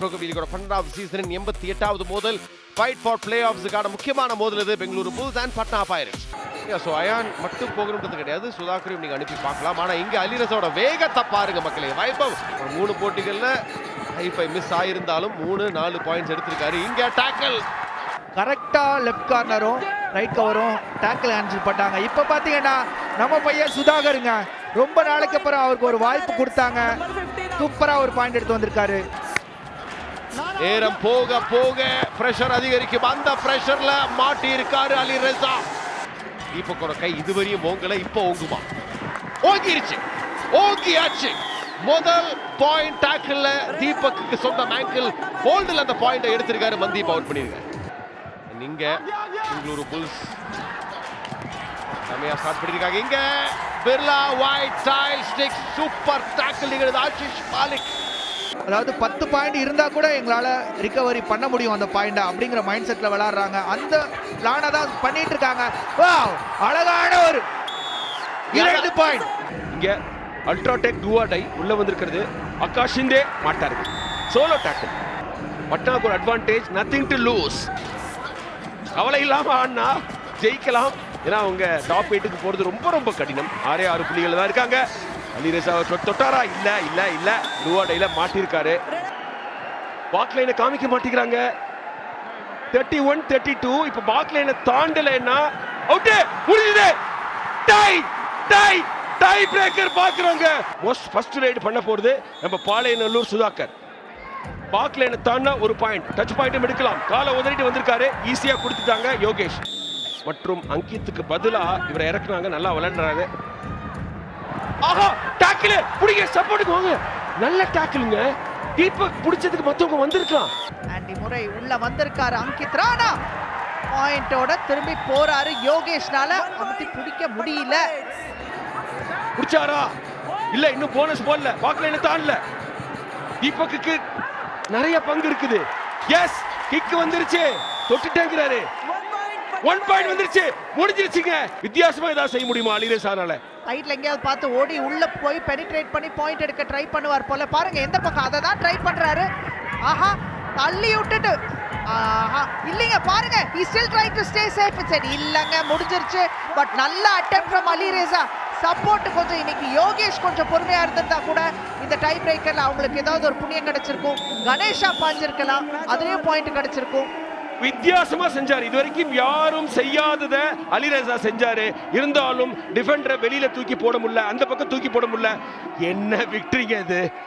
Bro பன்னெண்டாவது சீசனின் எண்பத்தி எட்டாவது மோதல். ஃபைட் ஃபார் பிளே ஆஃப்ஸுக்கான முக்கியமான மோதல் இது Bengaluru Bulls and Patna Pirates. So ion மட்டும் போகணுன்றது கிடையாது. சுதாகரையும் நீங்கள் அனுப்பி பார்க்கலாம். ஆனால் இங்கே அலிரஸோட வேகத்தை பாருங்க மக்களே. வைபவ். ஒரு மூணு போட்டிகளில் ஹைஃபை மிஸ் ஆயிருந்தாலும் மூணு நாலு பாயிண்ட்ஸ் எடுத்திருக்காரு. இங்கே டேக்கல் கரெக்டாக லெஃப்ட் கார்னரும் ரைட் கவரும் டேக்கிள் ஹேண்டில் பண்ணாங்க இப்போ பார்த்தீங்கன்னா நம்ம பையன் சுதாகருங்க. ரொம்ப நாளைக்கு அப்புறம் அவருக்கு ஒரு வாய்ப்பு கொடுத்தாங்க. சூப்பராக ஒரு பாயிண்ட் எடுத்து வந்திருக்காரு. நேரம் போக போக பிரஷர் அதிகரிக்கும். அந்த பிரஷர்ல மாட்டி இருக்காரு அலி ரெசா. கூட கை இதுவரையும் ஓங்கல இப்போ ஓங்குமா? ஓங்கிருச்சு. ஓங்கியாச்சு. முதல் பாயிண்ட் டாக்கிள்ல தீபக்கு சொந்த மேங்கிள் ஹோல்டில் அந்த பாயிண்ட் எடுத்திருக்காரு மந்தீப் அவுட் பண்ணியிருக்காரு நீங்க பெங்களூரு புல்ஸ். செமையா ஸ்டார்ட் பண்ணிருக்காங்க. இங்க Birla white tile stick super tackle நிகழ்து Ashish Malik. அதாவது பத்து பாயிண்ட் இருந்தால் கூட எங்களால் ரிகவரி பண்ண முடியும் அந்த பாயிண்டை அப்படிங்கிற மைண்ட் செட்டில் விளாடுறாங்க அந்த பிளானை தான் பண்ணிட்டு இருக்காங்க. அழகான ஒரு இரண்டு பாயிண்ட் இங்க அல்ட்ராடெக் டூவாடை உள்ளே வந்திருக்கிறது ஆகாஷ் ஷிந்தே மாட்டாரு சோலோ டேக்கிள் பட்னாக்கு ஒரு அட்வான்டேஜ் நத்திங் டு லூஸ் கவலை இல்லாமல் ஆடினா ஜெயிக்கலாம். ஏன்னா அவங்க டாப் எயிட்டுக்கு போகிறது ரொம்ப ரொம்ப கடினம். ஆறே ஆறு புள்ளிகள் தான் இருக்காங்க. அலிரேசா தொட்டாரா? இல்ல இல்ல இல்ல. டூவாடையில மாட்டிருக்காரு. பாக் லைனை காமிக்க மாட்டேங்கிறாங்க. தேர்ட்டி ஒன் தேர்ட்டி டூ இப்போ பாக் லைனை தாண்டலைன்னா அவுட்டு முடியுது டை டை டை பிரேக்கர் பாக்குறாங்க மோஸ்ட் ஃபர்ஸ்ட் ரைடு பண்ண போறது நம்ம பாளையநல்லூர் சுதாகர். பாக் லைனை தாண்டா ஒரு பாயிண்ட் டச் பாயிண்ட்டும் எடுக்கலாம். காலை உதறிட்டு வந்திருக்காரு. ஈஸியா கொடுத்துட்டாங்க யோகேஷ். மற்றும் அங்கித்துக்கு பதிலாக இவரை இறக்குனாங்க. நல்லா விளையாடுறாரு. ஆஹா டாக்கில் புடிங்க சப்போர்ட்டுக்கு வாங்க. நல்ல டாக்கிலுங்க தீபக் பிடிச்சதுக்கு மத்தவங்க வந்திருக்கலாம். ஆண்டி முறை உள்ள வந்திருக்காரு அங்கித் ராணா. பாயிண்டோட திரும்பி போறாரு யோகேஷ்னால. அமுத்தி பிடிக்க முடியல. பிடிச்சாரா? இல்ல இன்னும் போனஸ் போடல. பாக்கல தாண்டல? தீபக்குக்கு நிறைய பங்கு இருக்குது. எஸ் கிக் வந்துருச்சு. தொட்டுட்டேங்கிறாரு. ஒன் பாயிண்ட் வந்துருச்சு. முடிஞ்சிருச்சுங்க. வித்தியாசமா ஏதாவது செய்ய முடியுமா அலிரேசானால ஹைட்ல எங்கேயாவது பார்த்து ஓடி உள்ள போய் பெனிட்ரேட் பண்ணி பாயிண்ட் எடுக்க ட்ரை பண்ணுவார் போல. பாருங்க எந்த பக்கம்? அதை தான் ட்ரை பண்றாரு. ஆஹா தள்ளி விட்டுட்டு. ஆஹா இல்லைங்க பாருங்க he try to stay safe it சரி இல்லைங்க முடிஞ்சிருச்சு. பட் நல்ல அட்டெம்ப்ட் ஃப்ரம் அலிரேசா சப்போர்ட் கொஞ்சம் இன்னைக்கு யோகேஷ் கொஞ்சம் பொறுமையா இருந்திருந்தா கூட இந்த டை பிரேக்கர்ல அவங்களுக்கு ஏதாவது ஒரு புண்ணியம் கிடைச்சிருக்கும். கணேஷா பாஞ்சிருக்கலாம் அதுலயும் பாயிண்ட் கிடைச்சிருக்கும். வித்தியாசமா செஞ்சாரு. இது வரைக்கும் யாரும் செய்யாதத அலிரேசா செஞ்சாரு. இருந்தாலும் டிஃபெண்டரை வெளியில தூக்கி போட முடியல அந்த பக்கம் தூக்கி போட முடியல. என்ன விக்டரிங்க இது?